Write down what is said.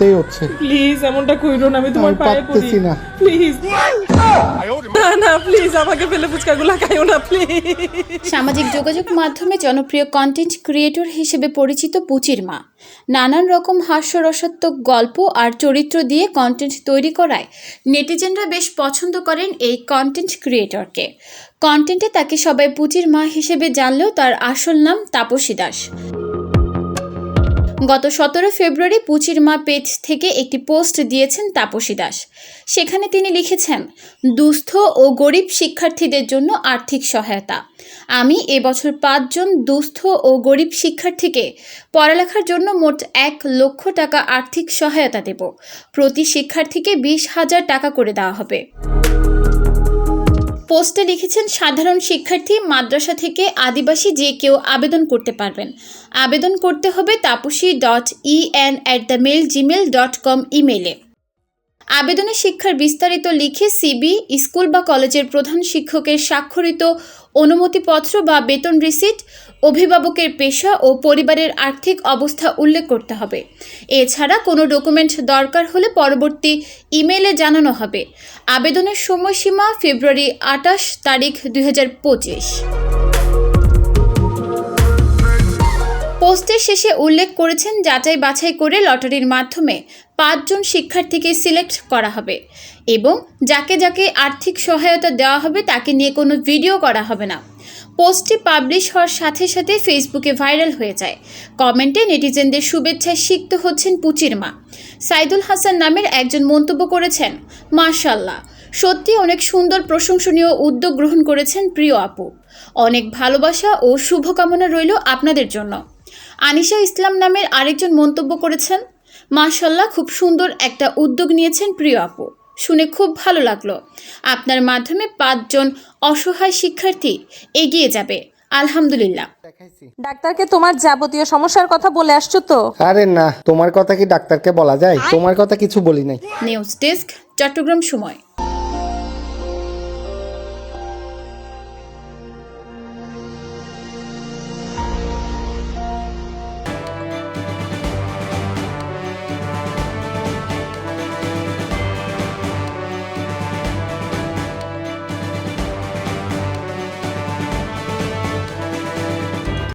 করতেই হচ্ছে। প্লিজ এমনটা কইরো না আমি তোমার পায়ে পড়ি। না। প্লিজ না না প্লিজ আমাকে ফেলে ফুচকাগুলো খাইও না প্লিজ সামাজিক যোগাযোগ মাধ্যমে জনপ্রিয় কন্টেন্ট ক্রিয়েটর হিসেবে পরিচিত পুচির মা। নানান রকম হাস্যরসাত্মক গল্প আর চরিত্র দিয়ে কন্টেন্ট তৈরি করায় নেটিজেনরা বেশ পছন্দ করেন এই কন্টেন্ট ক্রিয়েটরকে কন্টেন্টে তাকে সবাই পুচির মা হিসেবে জানলেও তার আসল নাম তাপসী দাস। গত সতেরো ফেব্রুয়ারি পুচির মা পেজ থেকে একটি পোস্ট দিয়েছেন তাপসী দাস। সেখানে তিনি লিখেছেন, দুস্থ ও গরিব শিক্ষার্থীদের জন্য আর্থিক সহায়তা। আমি এবছর পাঁচজন দুস্থ ও গরিব শিক্ষার্থীকে পড়ালেখার জন্য মোট এক লক্ষ টাকা আর্থিক সহায়তা দেব। প্রতি শিক্ষার্থীকে বিশ হাজার টাকা করে দেওয়া হবে। পোস্টে লিখেছেন, সাধারণ শিক্ষার্থী মাদ্রাসা থেকে আদিবাসী যে কেউ আবেদন করতে পারবেন। আবেদন করতে হবে Tapasi dot EN at the mail Gmail dot com ইমেলে আবেদনে শিক্ষার বিস্তারিত লিখে সিবি, স্কুল বা কলেজের প্রধান শিক্ষকের স্বাক্ষরিত অনুমতিপত্র বা বেতন রিসিট অভিভাবকের পেশা ও পরিবারের আর্থিক অবস্থা উল্লেখ করতে হবে। এছাড়া কোনো ডকুমেন্ট দরকার হলে পরবর্তী ইমেলে জানানো হবে। আবেদনের সময়সীমা ফেব্রুয়ারি আটাশ তারিখ দুই হাজার পঁচিশ। পোস্টের শেষে উল্লেখ করেছেন, যাচাই বাছাই করে লটারির মাধ্যমে পাঁচজন শিক্ষার্থীকে সিলেক্ট করা হবে এবং যাকে যাকে আর্থিক সহায়তা দেওয়া হবে তাকে নিয়ে কোনো ভিডিও করা হবে না। পোস্টটি পাবলিশ হওয়ার সাথে সাথে ফেসবুকে ভাইরাল হয়ে যায়। কমেন্টে নেটিজেনদের শুভেচ্ছায় সিক্ত হচ্ছেন পুচির মা। সাইদুল হাসান নামের একজন মন্তব্য করেছেন মাশাল্লাহ সত্যি অনেক সুন্দর প্রশংসনীয় উদ্যোগ গ্রহণ করেছেন প্রিয় আপু। অনেক ভালোবাসা ও শুভকামনা রইল আপনাদের জন্য। আনিশা ইসলাম নামের আরেকজন মন্তব্য করেছেন মাশাল্লাহ খুব সুন্দর একটা উদ্যোগ নিয়েছেন প্রিয় আপু। শুনে খুব ভালো লাগল। আপনার মাধ্যমে পাঁচজন অসহায় শিক্ষার্থী এগিয়ে যাবে। আলহামদুলিল্লাহ। ডাক্তারকে তোমার যাবতীয় সমস্যার কথা বলে আসছো তো? আরে না তোমার কথা কি ডাক্তারকে বলা যায়? তোমার কথা কিছু বলি নাই। নিউজ ডেস্ক চট্টগ্রাম সময়।